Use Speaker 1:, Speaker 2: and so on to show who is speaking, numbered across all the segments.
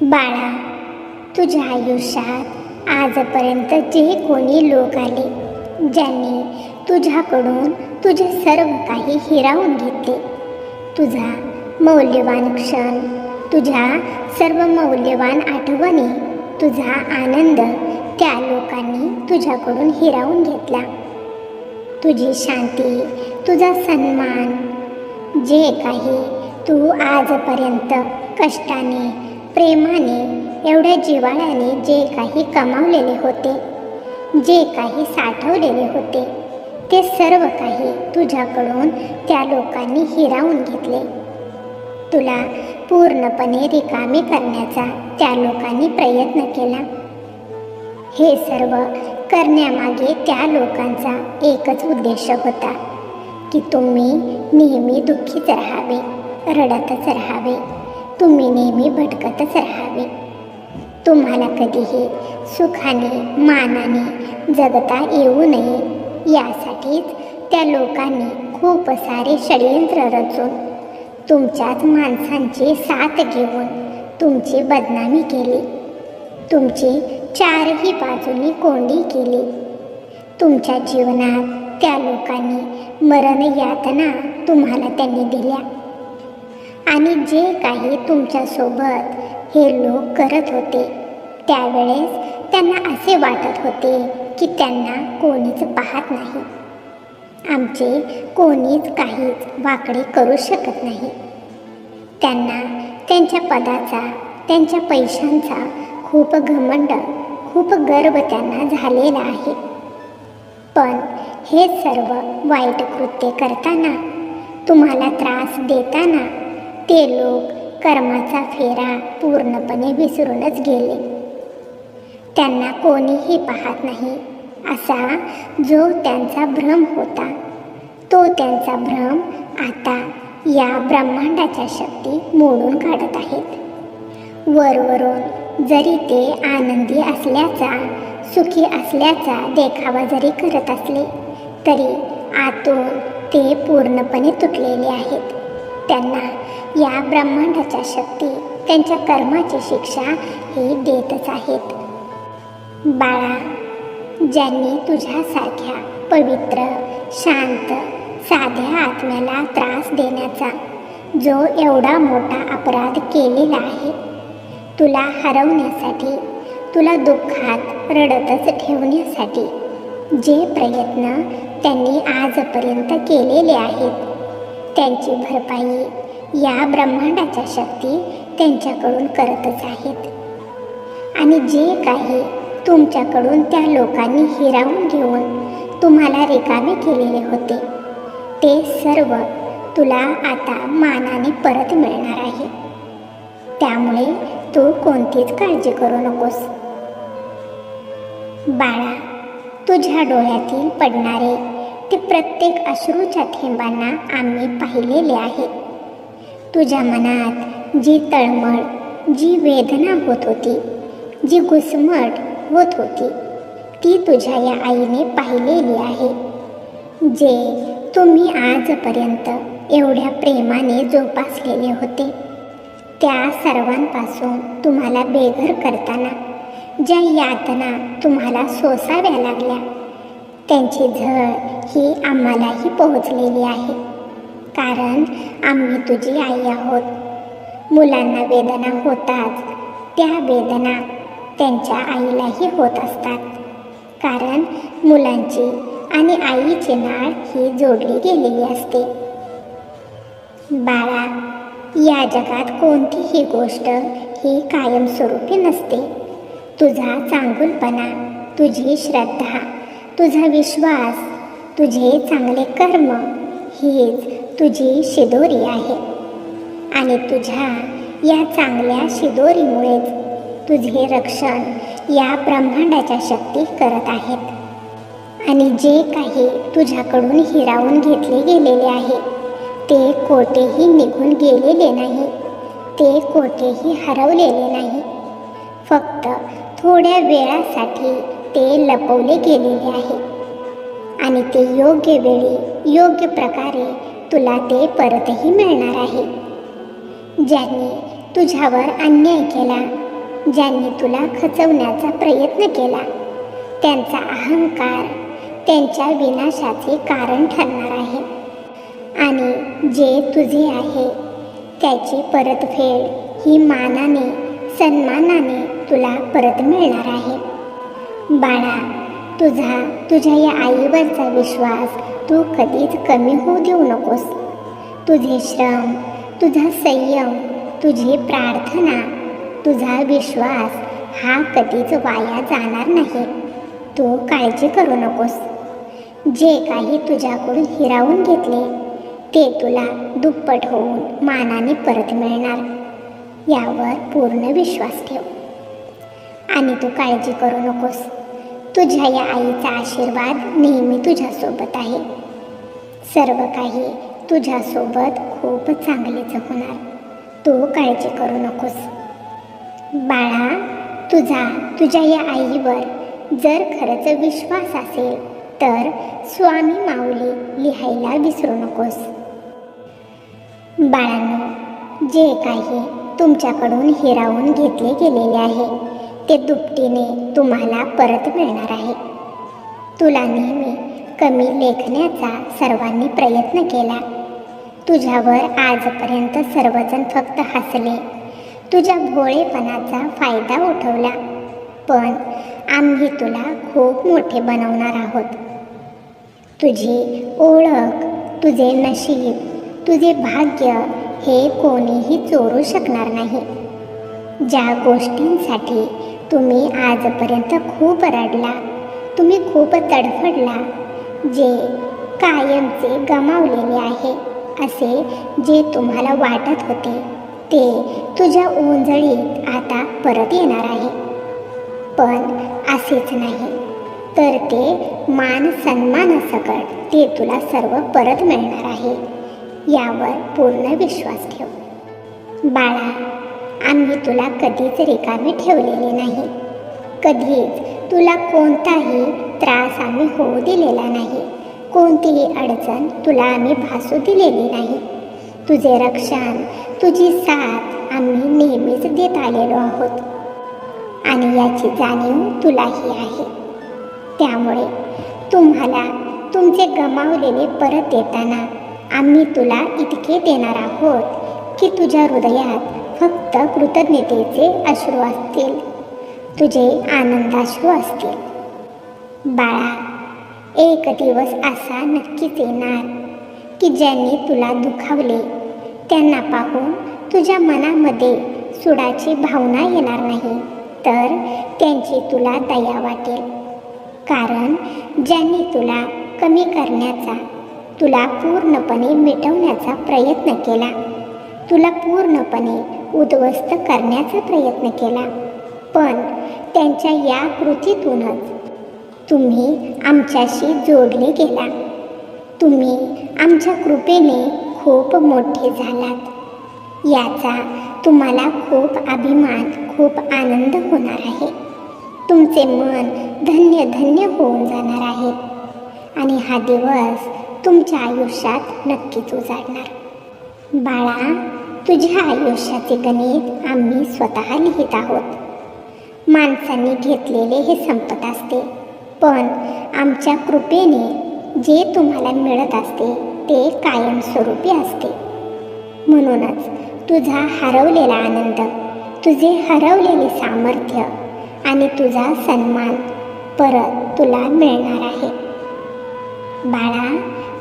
Speaker 1: बाळा तुझ्या आयुष्यात आजपर्यंत जे कोणी लोक आले ज्यांनी तुझ्याकडून तुझे सर्व काही हिरावून घेतले तुझा मौल्यवान क्षण तुझ्या सर्व मौल्यवान आठवणी तुझा आनंद त्या लोकांनी तुझ्याकडून हिरावून घेतला. तुझी शांती तुझा सन्मान जे काही तू आजपर्यंत कष्टाने प्रेमाने एवढ्या जिवाळ्याने जे काही कमावलेले होते जे काही साठवलेले होते ते सर्व काही तुझ्याकडून त्या लोकांनी हिरावून घेतले. तुला पूर्णपणे रिकामे करण्याचा त्या लोकांनी प्रयत्न केला. हे सर्व करण्यामागे त्या लोकांचा एकच उद्देश होता की तुम्ही नेहमी दुःखीच राहावे रडतच राहावे. तुम्ही नेहमी भटकतच राहावे. तुम्हाला कधीही सुखाने मानाने जगता येऊ नये. यासाठीच त्या लोकांनी खूप सारे षडयंत्र रचून तुमच्याच माणसांची साथ घेऊन तुमची बदनामी केली. तुमची चारही बाजूनी कोंडी केली. तुमच्या जीवनात त्या लोकांनी मरण यातना तुम्हाला त्यांनी दिल्या. आणि जे काही तुमच्यासोबत हे लोक करत होते त्यावेळेस त्यांना असे वाटत होते की त्यांना कोणीच पाहत नाही. आमचे कोणीच काहीच वाकडे करू शकत नाही. त्यांना त्यांच्या पदाचा त्यांच्या पैशांचा खूप घमंड खूप गर्व त्यांना झालेला आहे. पण हे सर्व वाईट कृत्य करताना तुम्हाला त्रास देताना ते लोक कर्माचा फेरा पूर्णपणे विसरूनच गेले. त्यांना कोणीही पाहत नाही असा जो त्यांचा भ्रम होता तो त्यांचा भ्रम आता या ब्रह्मांडाच्या शक्ती मोडून काढत आहेत. वरवरून जरी ते आनंदी असल्याचा सुखी असल्याचा देखावा जरी करत असले तरी आतून ते पूर्णपणे तुटलेले आहेत. त्यांना या ब्रह्मांडाच्या शक्ती त्यांच्या कर्माची शिक्षा हे देतच आहेत. बाळा ज्यांनी तुझ्यासारख्या पवित्र शांत साध्या आत्म्याला त्रास देण्याचा जो एवढा मोठा अपराध केलेला आहे तुला हरवण्यासाठी तुला दुःखात रडतच ठेवण्यासाठी जे प्रयत्न त्यांनी आजपर्यंत केलेले आहेत त्यांची भरपाई या ब्रह्मांडाच्या शक्ती त्यांच्याकडून करतच आहेत. आणि जे काही तुमच्याकडून त्या लोकांनी हिरावून घेऊन तुम्हाला रिकामे केलेले होते ते सर्व तुला आता मानाने परत मिळणार आहे. त्यामुळे तू कोणतीच काळजी करू नकोस. बाळा तुझ्या डोळ्यातील पडणारे ते प्रत्येक अश्रूच्या थेंबांना आम्ही पाहिलेले आहे तुझ्या मनात जी तळमळ जी वेदना होत होती जी घुसमट होत होती ती तुझ्या या आईने पाहिलेली आहे. जे तुम्ही आजपर्यंत एवढ्या प्रेमाने जोपासलेले होते त्या सर्वांपासून तुम्हाला बेघर करताना ज्या यातना तुम्हाला सोसाव्या लागल्या त्यांची झळ ही आम्हालाही पोहोचलेली आहे. कारण आम्ही तुझी आई आहोत. मुलांना वेदना होताच. त्या वेदना त्यांच्या आईलाही होत असतात. कारण मुलांची आणि आईची नाळ ही जोडली गेलेली असते. बाळा या जगात कोणतीही गोष्ट ही कायमस्वरूपी नसते. तुझा चांगुलपणा तुझी श्रद्धा तुझा विश्वास तुझे चांगले कर्म हीच तुझी शिदोरी आहे. आणि तुझ्या या चांगल्या शिदोरीमुळेच तुझे रक्षण या ब्रह्मांडाच्या शक्ती करत आहेत. आणि जे काही तुझ्याकडून हिरावून घेतले गेलेले आहे ते कोठेही निघून गेलेले नाही. ते कोठेही हरवलेले नाही. फक्त थोड्या वेळासाठी ते लपवले गेलेले आहे. आणि ते योग्य वेळी योग्य प्रकारे तुला ते परतही मिळणार आहे. ज्यांनी तुझ्यावर अन्याय केला ज्यांनी तुला खचवण्याचा प्रयत्न केला त्यांचा अहंकार त्यांच्या विनाशाचे कारण ठरणार आहे. आणि जे तुझे आहे त्याची परतफेड ही मानाने सन्मानाने तुला परत मिळणार आहे. बाळा तुझा तुझ्या या आईवरचा विश्वास तू कधीच कमी होऊ देऊ नकोस. तुझे श्रम तुझा संयम तुझी प्रार्थना तुझा विश्वास हा कधीच वाया जाणार नाही. तू काळजी करू नकोस. जे काही तुझ्याकडून हिरावून घेतले ते तुला दुप्पट होऊन मानाने परत मिळणार. यावर पूर्ण विश्वास ठेव. आणि तू काळजी करू नकोस. तुझ्या या आईचा आशीर्वाद नेहमी तुझ्यासोबत आहे. सर्व काही तुझ्यासोबत खूप चांगलेच होणार. तू काळजी करू नकोस. बाळा तुझा तुझ्या या आईवर जर खरंच विश्वास असेल तर स्वामी माऊली लिहायला विसरू नकोस. बाळांनो जे काही तुमच्याकडून हिरावून घेतले गेलेले आहे ते दुपटीने तुम्हाला परत मिळणार आहे. तुला नेहमी कमी लेखण्याचा सर्वांनी प्रयत्न केला. तुझ्यावर आजपर्यंत सर्वजण फक्त हसले. तुझ्या भोळेपणाचा फायदा उठवला. पण आम्ही तुला खूप मोठे बनवणार आहोत. तुझी ओळख तुझे नशीब तुझे भाग्य हे कोणीही चोरू शकणार नाही. ज्या गोष्टींसाठी तुम्ही आजपर्यंत खूप रडला. तुम्ही खूप तडफडला. जे कायमचे गमावलेले आहे असे जे तुम्हाला वाटत होते ते तुझ्या ओंजळीत आता परत येणार आहे. पण असेच नाही. तर ते मान सन्मानासकट ते तुला सर्व परत मिळणार आहे. यावर पूर्ण विश्वास ठेव. बाळा आम्ही तुला कधीच रिकामी ठेवलेले नाही. कधीच तुला कोणताही त्रास आम्ही होऊ दिलेला नाही. कोणतीही अडचण तुला आम्ही भासू दिलेली नाही. तुझे रक्षण तुझी साथ आम्ही नेहमीच देत आलेलो आहोत. आणि याची जाणीव तुलाही आहे. त्यामुळे तुम्हाला तुमचे गमावलेले परत देताना आम्ही तुला इतके देणार आहोत की तुझ्या हृदयात फक्त कृतज्ञतेचे अश्रू असतील. तुझे आनंदाश्रू असतील. बाळा एक दिवस असा नक्कीच येणार की ज्यांनी तुला दुखावले त्यांना पाहून तुझ्या मनामध्ये सुडाची भावना येणार नाही तर त्यांची तुला दया वाटेल. कारण ज्यांनी तुला कमी करण्याचा तुला पूर्णपणे मिटवण्याचा प्रयत्न केला तुला पूर्णपणे उद्ध्वस्त करण्याचा प्रयत्न केला. पण त्यांच्या या कृतीतूनच तुम्ही आमच्याशी जोडले गेला. तुम्ही आमच्या कृपेने खूप मोठे झालात. याचा तुम्हाला खूप अभिमान खूप आनंद होणार आहे. तुमचे मन धन्य धन्य होऊन जाणार आहे. आणि हा दिवस तुमच्या आयुष्यात नक्कीच उजाडणार. बाळा तुझ्या आयुष्याचे गणित आम्ही स्वतः लिहित आहोत. माणसांनी घेतलेले हे संपत असते पण आमच्या कृपेने जे तुम्हाला मिळत असते ते कायमस्वरूपी असते. म्हणूनच तुझा हरवलेला आनंद तुझे हरवलेले सामर्थ्य आणि तुझा सन्मान परत तुला मिळणार आहे. बाळा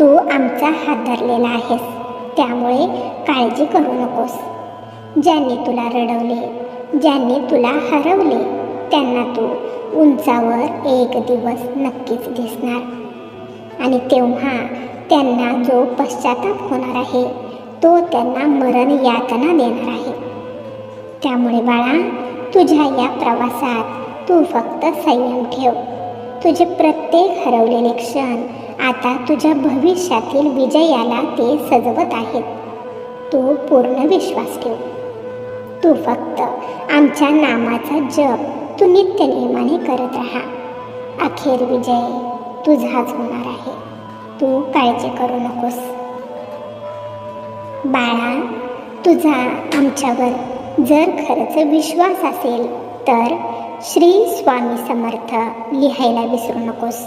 Speaker 1: तू आमचा हात धरलेला आहेस. त्यामुळे काळजी करू नकोस. ज्यांनी तुला रडवले ज्यांनी तुला हरवले त्यांना तू उंचावर एक दिवस नक्कीच दिसणार. आणि तेव्हा त्यांना जो पश्चाताप होणार आहे तो त्यांना मरण यातना देणार आहे. त्यामुळे बाळा तुझ्या या प्रवासात तू फक्त संयम ठेव. तुझे प्रत्येक हरवलेले क्षण आता तुझ्या भविष्यातील विजयाला ते सजवत आहेत. तू पूर्ण विश्वास ठेव. तू फक्त आमच्या नामाचा जप तू नित्य नियमाने करत राहा. अखेर विजय तुझाच होणार आहे. तू काळजी करू नकोस. बाळा तुझा आमच्यावर जर खरंच विश्वास असेल तर श्री स्वामी समर्थ लिहायला विसरू नकोस.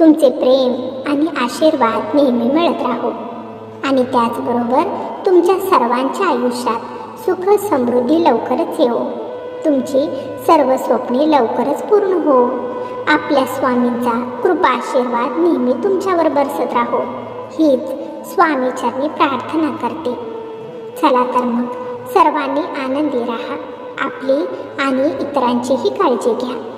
Speaker 1: तुमचे प्रेम आणि आशीर्वाद नेहमी मिळत राहो. आणि त्याचबरोबर तुमच्या सर्वांच्या आयुष्यात सुख समृद्धी लवकरच येऊ तुमची सर्व स्वप्ने लवकरच पूर्ण हो. आपल्या स्वामींचा कृपा आशीर्वाद नेहमी तुमच्यावर बरसत राहो. हीच स्वामीचरणी प्रार्थना करते. चला तर मग सर्वांनी आनंदी राहा. आपली आणि इतरांचीही काळजी घ्या.